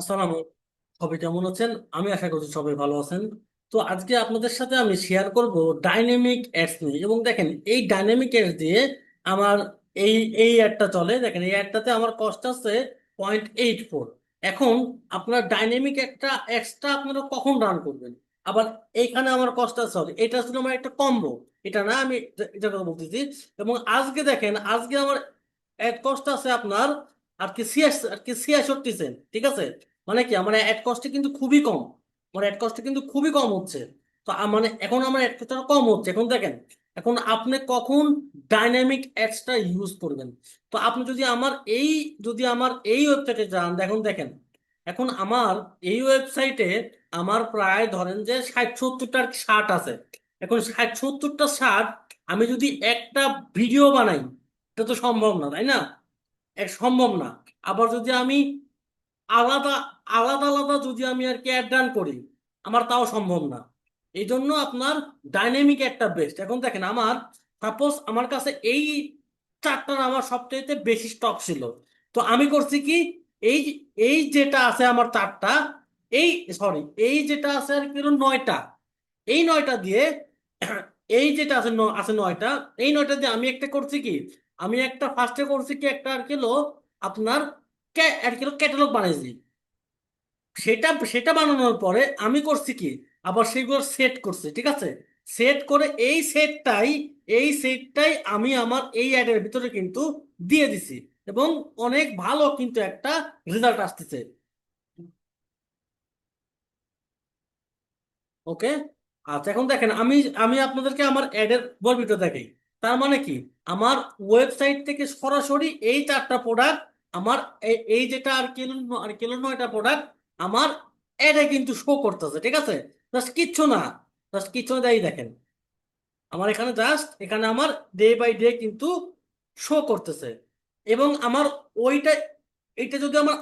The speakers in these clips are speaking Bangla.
আসসালামু সবাই কেমন আছেন? আমি আশা করছি সবাই ভালো আছেন। তো আজকে আপনাদের সাথে আমি শেয়ার করব ডাইনামিক অ্যাডস নিয়ে। এবং দেখেন এই ডাইনামিক অ্যাডস দিয়ে আমার এই এই অ্যাডটা চলে। দেখেন এই অ্যাডটাতে আমার কস্ট আছে পয়েন্ট এইট ফোর এখন আপনার ডাইনামিক একটা অ্যাডসটা আপনারা কখন রান করবেন? আবার এইখানে আমার আছে sorry, এটা ছিল আমার একটা কম্বো এটা না আমি এটা- কথা বলতেছি। এবং আজকে দেখেন আজকে আমার অ্যাড কস্ট আছে আপনার আর কি ছিয়াশ আর কি ছিয়াষট্টি সেন্ট ঠিক আছে? মানে কি, আমার অ্যাড কস্টে কিন্তু খুবই কম। আমার অ্যাড কস্টে কিন্তু খুবই কম হচ্ছে। তো মানে এখন আমার অ্যাড কস্টটা কম হচ্ছে। এখন দেখেন, এখন আপনি কখন ডাইনামিক অ্যাডসটা ইউজ করবেন? তো আপনি যদি আমার এই, যদি আমার এই ওয়েবসাইটে যান, দেখুন, দেখেন, এখন আমার এই ওয়েবসাইটে আমার প্রায় ধরেন যে ষাট সত্তরটার শার্ট আছে। এখন ষাট সত্তরটা শার্ট আমি যদি একটা ভিডিও বানাই, এটা তো সম্ভব না, তাই না? সম্ভব না। আবার যদি আমি আলাদা আলাদা আলাদা যদি আমি আর কি অ্যাড রান করি, আমার তাও সম্ভব না। এই জন্য আপনার ডাইনামিক একটা বেস্ট এখন দেখেন আমার সাপোজ আমার কাছে এই চারটার আমার সবচাইতে বেশি স্টক ছিল। তো আমি করছি কি, এই এই যেটা আছে আমার চারটা, এই সরি এই যেটা আছে আর কি নয়টা। এই নয়টা দিয়ে, এই যেটা আছে আছে নয়টা, এই নয়টা দিয়ে আমি একটা করছি কি, আমি একটা ফার্স্টে করছি কি একটা আর কি আপনার ক্যাটালগ বানাইছি। সেটা সেটা বানানোর পরে আমি করছি কি, আবার সেগুলো সেট করছি, ঠিক আছে? সেট করে এই সেটটাই এই সেটটাই আমি আমার এই অ্যাডের ভিতরে কিন্তু দিয়ে দিছি এবং অনেক ভালো কিন্তু একটা রেজাল্ট আসতেছে। ওকে? আচ্ছা এখন দেখেন, আমি আমি আপনাদেরকে আমার অ্যাডের বর্বিত দেখাই। তার মানে কি, আমার ওয়েবসাইট থেকে সরাসরি এই চারটা প্রোডাক্ট আমার এই- যেটা আর কিলো আর কিলো নয়টা প্রোডাক্ট আমার অ্যাডে কিন্তু শো করতেছে, ঠিক আছে? জাস্ট কিচ্ছু না জাস্ট কিচ্ছু না দেখেন। আমার এখানে জাস্ট এখানে আমার ডে বাই ডে কিন্তু শো করতেছে। এবং আমার ওইটা, এটা যদি আমার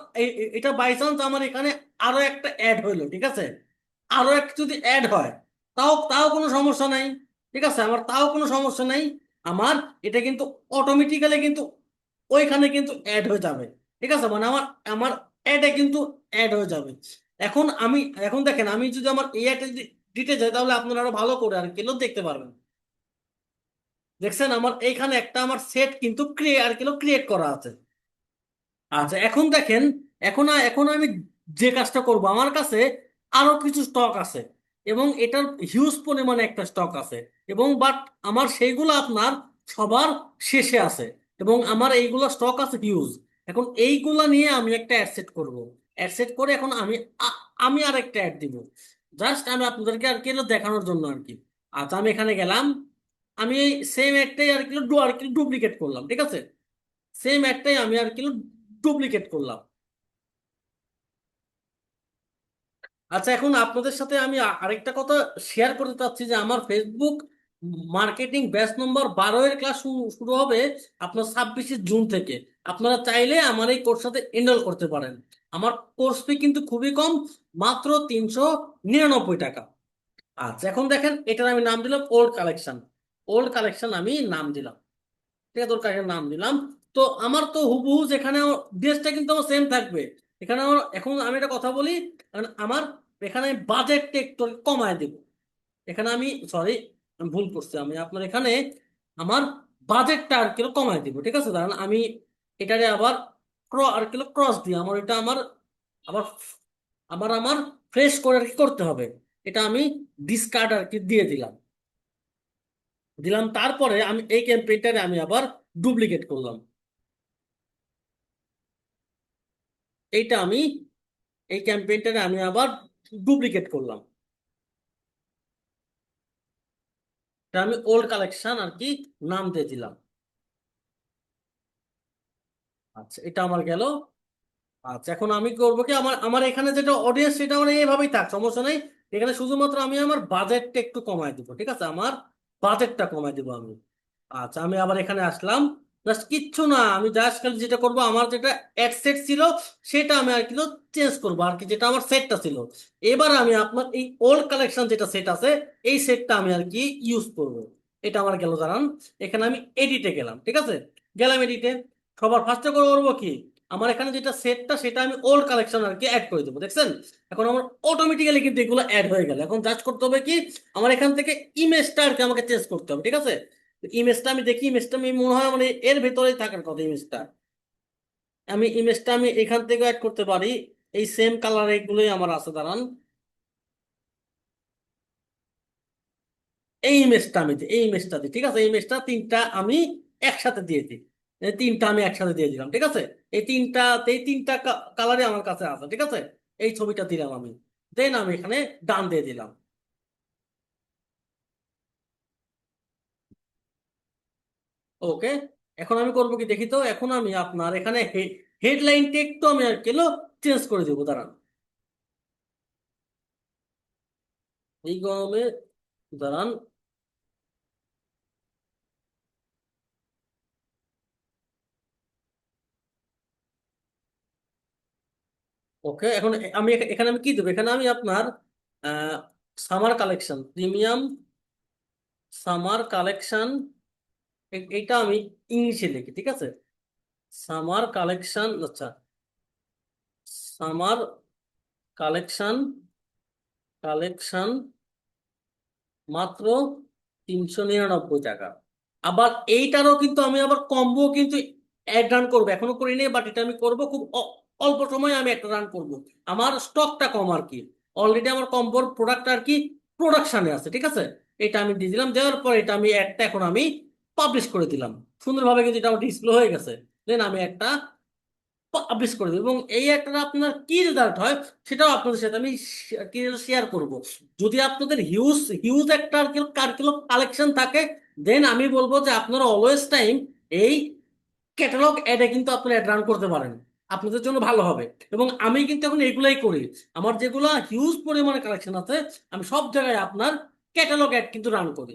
এটা বাই চান্স আমার এখানে আরও একটা অ্যাড হইল, ঠিক আছে? আরও একটা যদি অ্যাড হয়, তাও তাও কোনো সমস্যা নাই, ঠিক আছে? আমার তাও কোনো সমস্যা নাই। আমার এটা কিন্তু অটোমেটিক্যালি কিন্তু ওইখানে কিন্তু অ্যাড হয়ে যাবে। ঠিক আছে? মানে আমার আমার অ্যাডে কিন্তু অ্যাড হয়ে যাবে। এখন আমি, এখন দেখেন, আমি যদি আমার এই অ্যাডে যদি দিতে যাই, তাহলে আপনারা আরও ভালো করে আর কিলো দেখতে পারবেন। দেখছেন? আমার এইখানে একটা আমার সেট কিন্তু ক্রিয়েট আর কিলো ক্রিয়েট করা আছে। আচ্ছা এখন দেখেন, এখন এখন আমি যে কাজটা করব, আমার কাছে আরও কিছু স্টক আছে। এবং এটার হিউজ পরিমাণে একটা স্টক আছে। এবং বাট আমার সেইগুলো আপনার সবার শেষে আছে। এবং আমার এইগুলো স্টক আছে হিউজ এখন এইগুলা নিয়ে আমি একটা অ্যাড সেট করব। অ্যাড সেট করে এখন আমি আমি আর একটা অ্যাড দিব। জাস্ট আমি আপনাদেরকে আর কি দেখানোর জন্য আর কি। আচ্ছা আমি এখানে গেলাম। আমি সেম একটাই আর কি আর কি ডুপ্লিকেট করলাম, ঠিক আছে? সেম একটাই আমি আর কি ডুপ্লিকেট করলাম। আচ্ছা এখন আপনাদের সাথে আমি আরেকটা কথা শেয়ার করতে চাচ্ছি যে আমার ফেসবুক মার্কেটিং ব্যাচ নম্বর বারো এর ক্লাস শুরু হবে আপনার ছাব্বিশে জুন থেকে। আপনারা চাইলে আমার এই কোর্স সাথে এনরোল করতে পারেন। আমার কোর্স ফি কিন্তু খুবই কম, মাত্র তিনশো নিরানব্বই টাকা। আচ্ছা এখন দেখেন, এটার আমি নাম দিলাম ওল্ড কালেকশন ওল্ড কালেকশন আমি নাম দিলাম। ঠিক আছে ওর কাছে নাম দিলাম। তো আমার তো হুবহু যেখানে ড্রেসটা কিন্তু আমার সেম থাকবে। এখানে আমার, এখন আমি একটা কথা বলি আমার এখানে বাজেটটা একটু কমায় দেব। এখানে আমি সরি ভুল করছি, আমি আপনার এখানে আমার বাজেটটা আর কিলো কমায় দিব, ঠিক আছে? কারণ আমি এটারে আবার ক্র আর কিলো ক্রস দিই, আমার এটা আমার, আবার আবার আমার ফ্রেশ করে আর কি করতে হবে, এটা আমি ডিসকার্ড আর কি দিয়ে দিলাম। দিলাম তারপরে আমি এই ক্যাম্পেইনটারে আমি আবার ডুপ্লিকেট করলাম। এইটা আমি, এই ক্যাম্পেইনটারে আমি আবার ডুপ্লিকেট করলাম। এটা আমি ওল্ড কালেকশন আর কি নাম দিয়ে দিলাম। আচ্ছা এটা আমার গেল। আচ্ছা এখন আমি করব কি, আমার আমার এখানে যেটা অডিয়েন্স সেটা আমার এইভাবেই থাক, সমস্যা নেই। এখানে শুধুমাত্র আমি আমার বাজেটটা একটু কমায় দিব, ঠিক আছে? আমার বাজেটটা কমায় দিব আমি। আচ্ছা আমি আবার এখানে আসলাম। জাস্ট কিচ্ছু না। আমি জাস্ট খালি যেটা করব, আমার যেটা অ্যাড সেট ছিল, সেটা আমি আর কি চেঞ্জ করব। আর কি যেটা আমার সেটটা ছিল। এবার আমি আপনার এই ওল্ড কালেকশন যেটা সেট আছে, এই সেটটা আমি আর কি ইউজ করব। এটা আমার গেল জানান এখানে আমি এডিটে গেলাম, ঠিক আছে? গেলাম এডিটে সবার ফার্স্টে করে করব কি? আমার এখানে যেটা সেটটা সেটা আমি ওল্ড কালেকশন আর কি অ্যাড করে দেবো, দেখছেন? এখন আমার অটোমেটিক্যালি কিন্তু এগুলো অ্যাড হয়ে গেল। এখন জাস্ট করতে হবে কি? আমার এখান থেকে ইমেজটা আর কি আমাকে চেঞ্জ করতে হবে, ঠিক আছে? ইমেজটা আমি দেখি ইমেজটা আমি মনে হয় মানে এর ভেতরেই থাকার কথা ইমেজটা আমি ইমেজটা আমি এখান থেকে অ্যাড করতে পারি, এই সেম কালার এগুলোই আমার আছে, দাঁড়ান। এই ইমেজটা আমি এই ইমেজটা দিই, ঠিক আছে? এই ইমেজটা তিনটা আমি একসাথে দিয়ে দিই। তিনটা আমি একসাথে দিয়ে দিলাম, ঠিক আছে? এই তিনটা এই তিনটা কালারে আমার কাছে আছে, ঠিক আছে? এই ছবিটা দিলাম আমি। দেন আমি এখানে ডান দিয়ে দিলাম। ওকে? এখন আমি করব কি দেখি তো? এখন আমি আপনার এখানে হেডলাইন টেক তো আমি আর কেলো চেঞ্জ করে দেবো, দাঁড়ান। এই গরমে দাঁড়ান। ওকে, এখন আমি এখানে আমি কি দেবো? এখানে আমি আপনার summer collection premium summer collection এটা আমি ইংলিশে লিখি, ঠিক আছে? সামার কালেকশন আচ্ছা। সামার কালেকশন কালেকশন মাত্র তিনশো নিরানব্বই টাকা। আবার এইটারও কিন্তু আমি আবার কম্বো কিন্তু অ্যাড রান করব। এখনও করিনি বাট এটা আমি করব খুব অল্প সময় আমি একটা রান করব। আমার স্টকটা কম আর কি। অলরেডি আমার কম্বোর প্রোডাক্ট আর কি প্রোডাকশনে আছে, ঠিক আছে? এটা আমি দিয়ে দিলাম, দেওয়ার পর এটা আমি একটা এখন আমি পাবলিশ করে দিলাম। সুন্দরভাবে কিন্তু এটা আমার ডিসপ্লে হয়ে গেছে। দেন আমি একটা পাবলিশ করে দেবো। এবং এই একটা আপনার কি রেজাল্ট হয়, সেটাও আপনাদের সাথে আমি শেয়ার করব। যদি আপনাদের হিউজ হিউজ একটা কার্কিউলাম কালেকশন থাকে দেন আমি বলব যে আপনারা অলওয়েজ টাইম এই ক্যাটালগ অ্যাডে কিন্তু আপনারা অ্যাড রান করতে পারেন। আপনাদের জন্য ভালো হবে। এবং আমি কিন্তু এখন এগুলাই করি। আমার যেগুলো হিউজ পরিমাণে কালেকশন আছে, আমি সব জায়গায় আপনার ক্যাটালগ অ্যাড কিন্তু রান করি।